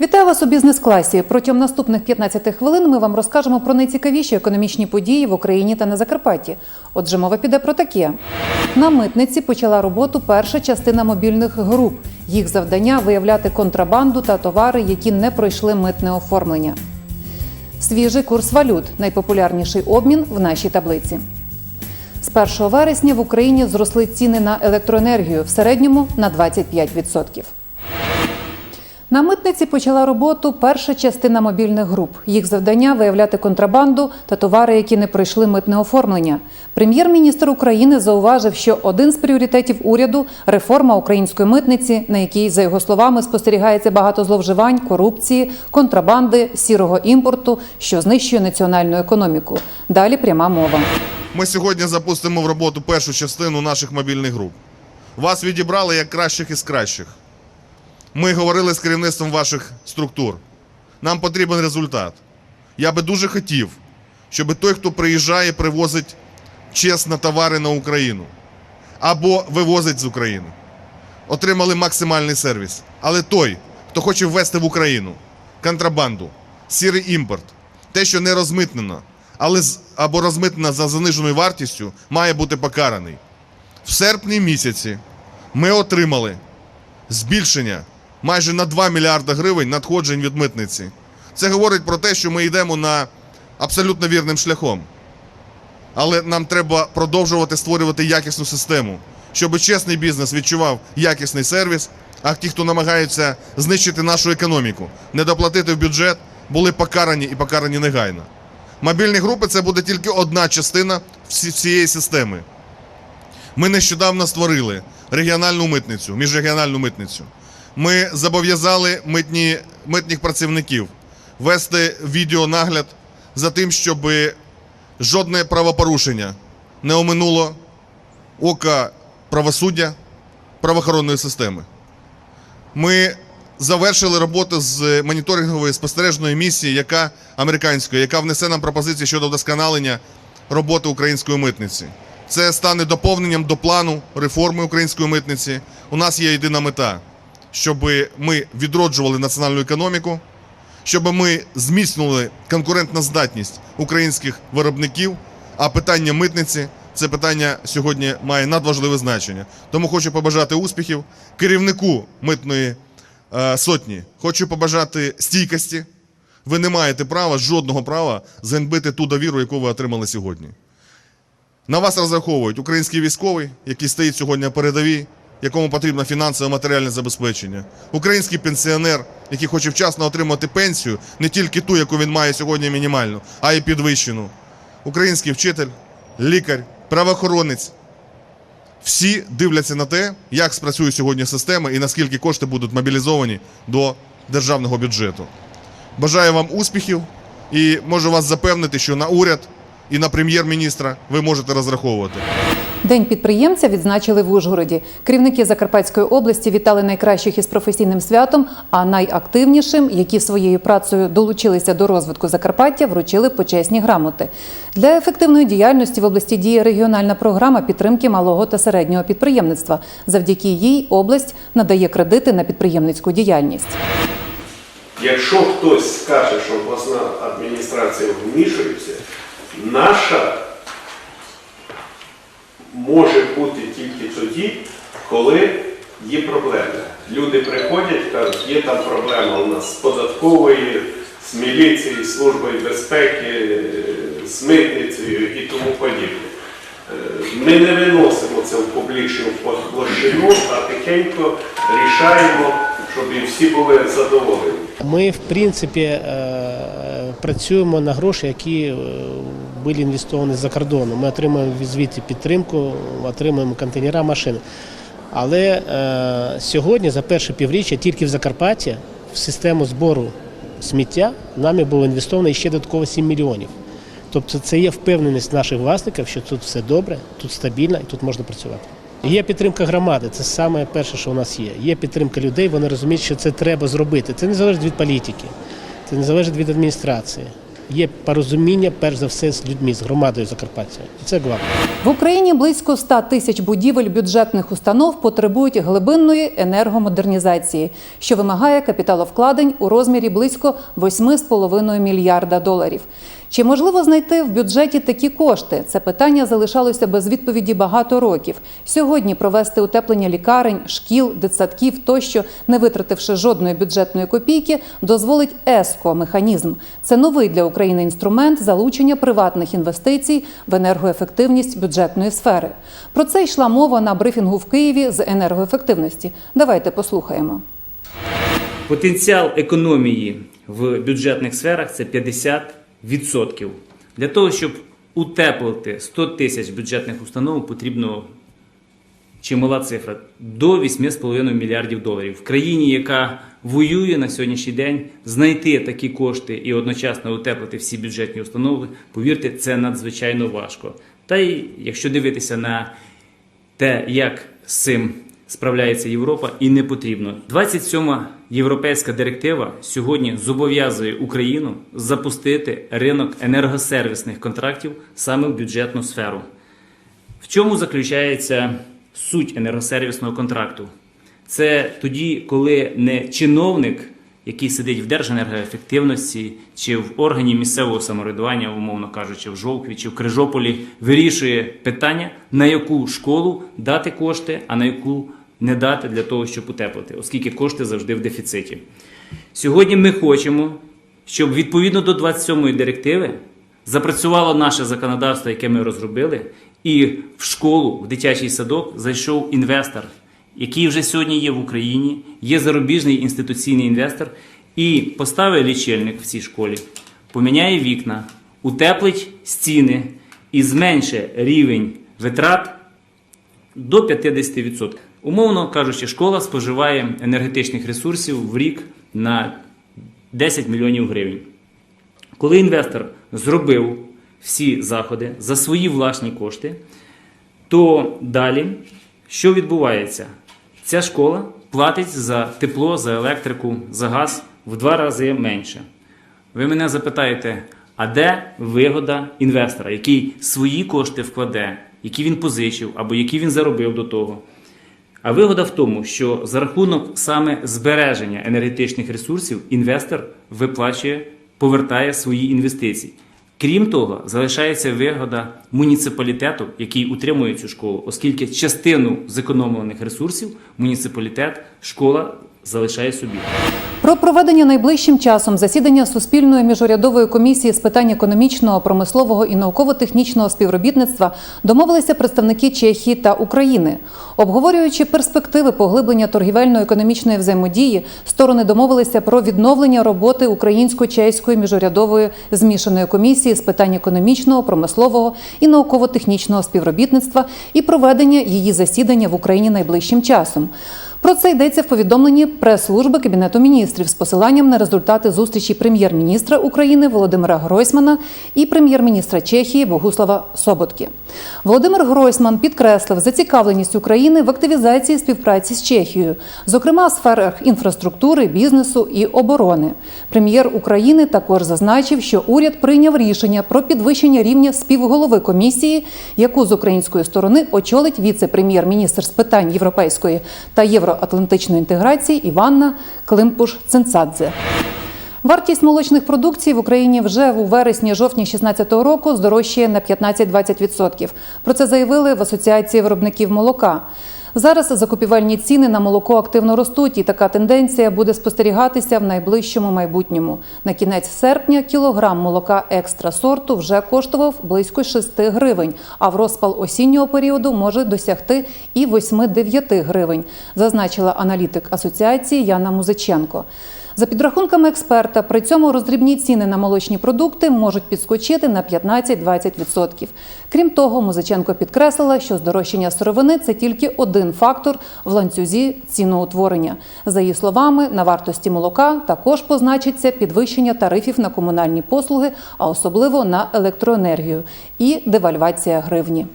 Вітаю вас у бізнес-класі. Протягом наступних 15 хвилин ми вам розкажемо про найцікавіші економічні події в Україні та на Закарпатті. Отже, мова піде про таке. На митниці почала роботу перша частина мобільних груп. Їх завдання виявляти контрабанду та товари, які не пройшли митне оформлення. Свіжий курс валют найпопулярніший обмін в нашій таблиці. З 1 вересня в Україні зросли ціни на електроенергію в середньому на 25%. На митниці почала роботу перша частина мобільних груп. Їх завдання виявляти контрабанду та товари, які не пройшли митне оформлення. Прем'єр-міністр України зауважив, що один з пріоритетів уряду реформа української митниці, на якій, за його словами, спостерігається багато зловживань, корупції, контрабанди, сірого імпорту, що знищує національну економіку. Далі пряма мова. Ми сьогодні запустимо в роботу першу частину наших мобільних груп. Вас відібрали як кращих із кращих. Ми говорили з керівництвом ваших структур. Нам потрібен результат. Я би дуже хотів, щоб той, хто приїжджає, привозить чесно товари на Україну або вивозить з України, отримали максимальний сервіс. Але той, хто хоче ввести в Україну контрабанду, сірий імпорт, те, що не розмитнено, але з- або розмитнено за заниженою вартістю, має бути покараний. В серпні місяці ми отримали збільшення майже на 2 мільярда гривень надходжень від митниці. Це говорить про те, що ми йдемо на абсолютно вірним шляхом. Але нам треба продовжувати створювати якісну систему, щоб чесний бізнес відчував якісний сервіс, а ті, хто намагаються знищити нашу економіку, не доплатити в бюджет, були покарані і покарані негайно. Мобільні групи це буде тільки одна частина всі- цієї системи. Ми нещодавно створили регіональну митницю, міжрегіональну митницю. Ми зобов'язали митні, митних працівників вести відеонагляд за тим, щоб жодне правопорушення не оминуло ока правосуддя правоохоронної системи. Ми завершили роботу з моніторингової спостережної місії, яка американської, яка внесе нам пропозиції щодо вдосконалення роботи української митниці. Це стане доповненням до плану реформи української митниці. У нас є єдина мета, щоб ми відроджували національну економіку, щоб ми зміцнили конкурентну здатність українських виробників. А питання митниці це питання сьогодні має надважливе значення. Тому хочу побажати успіхів керівнику митної е, сотні. Хочу побажати стійкості. Ви не маєте права, жодного права зганьбити ту довіру, яку ви отримали сьогодні. На вас розраховують український військовий, який стоїть сьогодні на передовій, якому потрібно фінансове матеріальне забезпечення, український пенсіонер, який хоче вчасно отримати пенсію, не тільки ту, яку він має сьогодні мінімальну, а й підвищену. Український вчитель, лікар, правоохоронець. Всі дивляться на те, як спрацює сьогодні система і наскільки кошти будуть мобілізовані до державного бюджету. Бажаю вам успіхів і можу вас запевнити, що на уряд і на прем'єр-міністра ви можете розраховувати. День підприємця відзначили в Ужгороді. Керівники Закарпатської області вітали найкращих із професійним святом, а найактивнішим, які своєю працею долучилися до розвитку Закарпаття, вручили почесні грамоти. Для ефективної діяльності в області діє регіональна програма підтримки малого та середнього підприємництва. Завдяки їй область надає кредити на підприємницьку діяльність. Якщо хтось скаже, що обласна адміністрація вмішується, наша може бути тільки тоді, коли є проблеми. Люди приходять, кажуть, є там проблема у нас з податкової, з міліцією, з службою безпеки, з митницею і тому подібне. Е, Ми не виносимо це в публічну площину, а тихенько рішаємо, щоб всі були задоволені. Ми, в принципі, е, працюємо на гроші, які е, були інвестовані за кордоном. Ми отримуємо звідти підтримку, отримуємо контейнера, машини. Але е, сьогодні, за перше півріччя, тільки в Закарпатті в систему збору сміття нами було інвестовано ще додатково 7 мільйонів. Тобто це є впевненість наших власників, що тут все добре, тут стабільно і тут можна працювати. Є підтримка громади, це саме перше, що у нас є. Є підтримка людей, вони розуміють, що це треба зробити. Це не залежить від політики, це не залежить від адміністрації. є порозуміння, перш за все, з людьми, з громадою Закарпаття. І це головне. В Україні близько 100 тисяч будівель бюджетних установ потребують глибинної енергомодернізації, що вимагає капіталовкладень у розмірі близько 8,5 мільярда доларів. Чи можливо знайти в бюджеті такі кошти? Це питання залишалося без відповіді багато років. Сьогодні провести утеплення лікарень, шкіл, дитсадків тощо, не витративши жодної бюджетної копійки, дозволить ЕСКО механізм. Це новий для України інструмент залучення приватних інвестицій в енергоефективність бюджетної сфери. Про це йшла мова на брифінгу в Києві з енергоефективності. Давайте послухаємо. Потенціал економії в бюджетних сферах це 50%. Для того, щоб утеплити 100 тисяч бюджетних установ, потрібно чимала цифра до 8,5 мільярдів доларів. В країні, яка воює на сьогоднішній день, знайти такі кошти і одночасно утеплити всі бюджетні установи, повірте, це надзвичайно важко. Та й якщо дивитися на те, як з цим справляється Європа, і не потрібно. 27-ма європейська директива сьогодні зобов'язує Україну запустити ринок енергосервісних контрактів саме в бюджетну сферу. В чому заключається суть енергосервісного контракту? Це тоді, коли не чиновник, який сидить в Держенергоефективності чи в органі місцевого самоврядування, умовно кажучи, в Жовкві чи в Крижополі, вирішує питання, на яку школу дати кошти, а на яку не дати для того, щоб утеплити, оскільки кошти завжди в дефіциті. Сьогодні ми хочемо, щоб відповідно до 27-ї директиви запрацювало наше законодавство, яке ми розробили, і в школу, в дитячий садок зайшов інвестор, який вже сьогодні є в Україні, є зарубіжний інституційний інвестор, і поставить лічильник в цій школі, поміняє вікна, утеплить стіни і зменшить рівень витрат до 50%. Умовно кажучи, школа споживає енергетичних ресурсів в рік на 10 мільйонів гривень. Коли інвестор зробив всі заходи за свої власні кошти, то далі що відбувається? Ця школа платить за тепло, за електрику, за газ в два рази менше. Ви мене запитаєте, а де вигода інвестора, який свої кошти вкладе, які він позичив або які він заробив до того? А вигода в тому, що за рахунок саме збереження енергетичних ресурсів інвестор виплачує, повертає свої інвестиції. Крім того, залишається вигода муніципалітету, який утримує цю школу, оскільки частину зекономлених ресурсів муніципалітет, школа залишає собі. Про проведення найближчим часом засідання суспільної міжурядової комісії з питань економічного, промислового і науково-технічного співробітництва домовилися представники Чехії та України. Обговорюючи перспективи поглиблення торгівельно-економічної взаємодії, сторони домовилися про відновлення роботи українсько-чеської міжурядової змішаної комісії з питань економічного, промислового і науково-технічного співробітництва і проведення її засідання в Україні найближчим часом. Про це йдеться в повідомленні прес-служби Кабінету міністрів з посиланням на результати зустрічі прем'єр-міністра України Володимира Гройсмана і прем'єр-міністра Чехії Богуслава Соботки. Володимир Гройсман підкреслив зацікавленість України в активізації співпраці з Чехією, зокрема в сферах інфраструктури, бізнесу і оборони. Прем'єр України також зазначив, що уряд прийняв рішення про підвищення рівня співголови комісії, яку з української сторони очолить віце-прем'єр-міністр з питань європейської та євроатлантичної інтеграції Іванна Климпуш-Цинцадзе. Вартість молочних продукцій в Україні вже у вересні-жовтні 2016 року здорожчає на 15-20%. Про це заявили в Асоціації виробників молока. Зараз закупівельні ціни на молоко активно ростуть, і така тенденція буде спостерігатися в найближчому майбутньому. На кінець серпня кілограм молока екстра сорту вже коштував близько 6 гривень, а в розпал осіннього періоду може досягти і 8-9 гривень, зазначила аналітик асоціації Яна Музиченко. За підрахунками експерта, при цьому роздрібні ціни на молочні продукти можуть підскочити на 15-20%. Крім того, Музиченко підкреслила, що здорожчання сировини це тільки один фактор в ланцюзі ціноутворення. За її словами, на вартості молока також позначиться підвищення тарифів на комунальні послуги, а особливо на електроенергію, і девальвація гривні.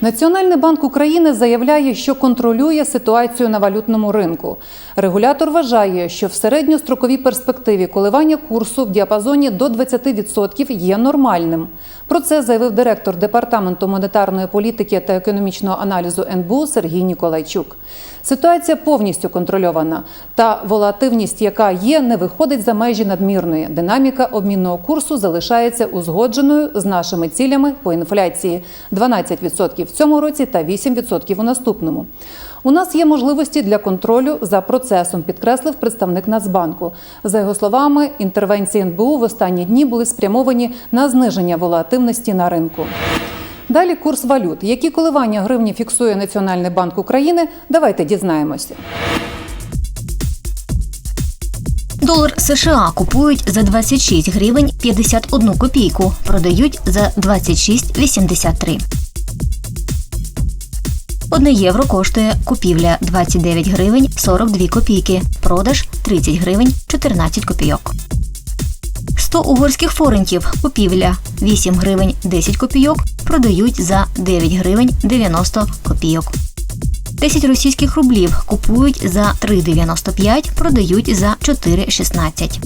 Національний банк України заявляє, що контролює ситуацію на валютному ринку. Регулятор вважає, що в середньостроковій перспективі коливання курсу в діапазоні до 20% є нормальним. Про це заявив директор департаменту монетарної політики та економічного аналізу НБУ Сергій Ніколайчук. Ситуація повністю контрольована, та волативність, яка є, не виходить за межі надмірної. Динаміка обмінного курсу залишається узгодженою з нашими цілями по інфляції 12% в цьому році та 8% у наступному. У нас є можливості для контролю за процесом, підкреслив представник Нацбанку. За його словами, інтервенції НБУ в останні дні були спрямовані на зниження волативності на ринку. Далі курс валют. Які коливання гривні фіксує Національний банк України? Давайте дізнаємося. Долар США купують за 26 гривень 51 копійку, продають за 26,83. Одне євро коштує купівля 29 гривень 42 копійки, продаж 30 гривень 14 копійок. 100 угорських форентів купівля 8 гривень 10 копійок, продають за 9 гривень 90 копійок. 10 російських рублів купують за 3,95, продають за 4,16.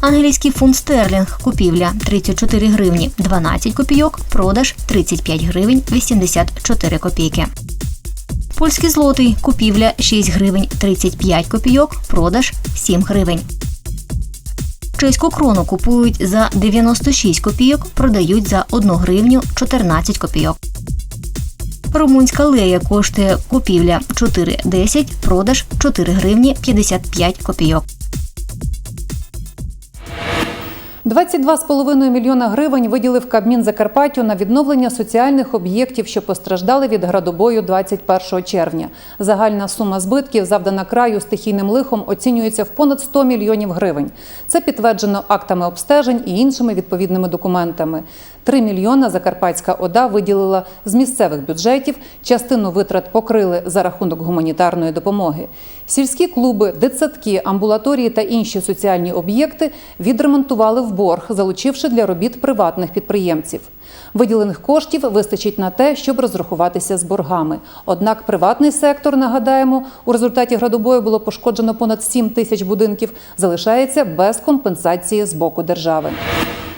Англійський фунт стерлінг купівля 34 гривні 12 копійок, продаж 35 гривень 84 копійки. Польський злотий купівля 6 гривень 35 копійок, продаж 7 гривень. Чеську крону купують за 96 копійок, продають за 1 гривню 14 копійок. Румунська лея коштує купівля 4,10, продаж 4 гривні 55 копійок. 22,5 мільйона гривень виділив Кабмін Закарпаттю на відновлення соціальних об'єктів, що постраждали від градобою 21 червня. Загальна сума збитків, завдана краю стихійним лихом, оцінюється в понад 100 мільйонів гривень. Це підтверджено актами обстежень і іншими відповідними документами. 3 мільйона Закарпатська ОДА виділила з місцевих бюджетів. Частину витрат покрили за рахунок гуманітарної допомоги. Сільські клуби, дитсадки, амбулаторії та інші соціальні об'єкти відремонтували в борг, залучивши для робіт приватних підприємців. Виділених коштів вистачить на те, щоб розрахуватися з боргами. Однак приватний сектор, нагадаємо, у результаті градобою було пошкоджено понад 7 тисяч будинків, залишається без компенсації з боку держави.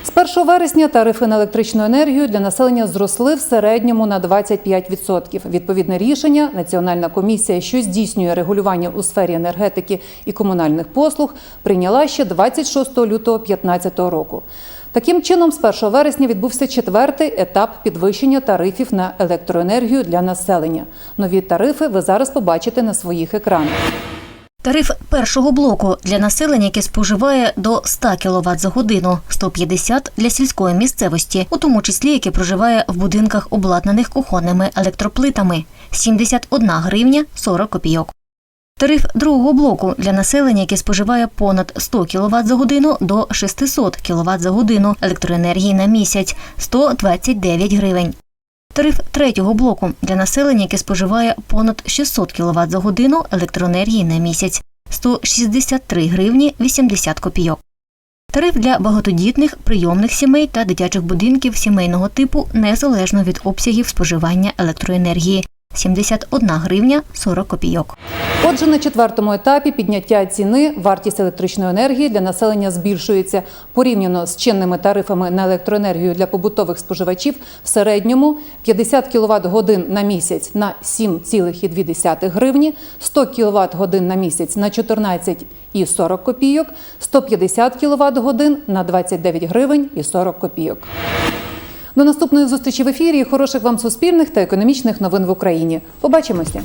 З 1 вересня тарифи на електричну енергію для населення зросли в середньому на 25%. Відповідне рішення Національна комісія, що здійснює регулювання у сфері енергетики і комунальних послуг, прийняла ще 26 лютого 2015 року. Таким чином, з 1 вересня відбувся четвертий етап підвищення тарифів на електроенергію для населення. Нові тарифи ви зараз побачите на своїх екранах. Тариф першого блоку для населення, яке споживає до 100 кВт за годину, 150 для сільської місцевості, у тому числі яке проживає в будинках, обладнаних кухонними електроплитами, 71 гривня 40 копійок. Тариф другого блоку для населення, яке споживає понад 100 кВт за годину до 600 кВт за годину електроенергії на місяць 129 гривень. Тариф третього блоку для населення, яке споживає понад 600 кВт за годину електроенергії на місяць 163 гривні 80 копійок. Тариф для багатодітних прийомних сімей та дитячих будинків сімейного типу незалежно від обсягів споживання електроенергії 71 гривня 40 копійок. Отже, на четвертому етапі підняття ціни вартість електричної енергії для населення збільшується порівняно з чинними тарифами на електроенергію для побутових споживачів в середньому 50 кВт годин на місяць на 7,2 гривні, 100 кВт годин на місяць на 14,40 копійок, 150 кВт годин на 29 гривень і 40 копійок. До наступної зустрічі в ефірі. Хороших вам суспільних та економічних новин в Україні. Побачимося.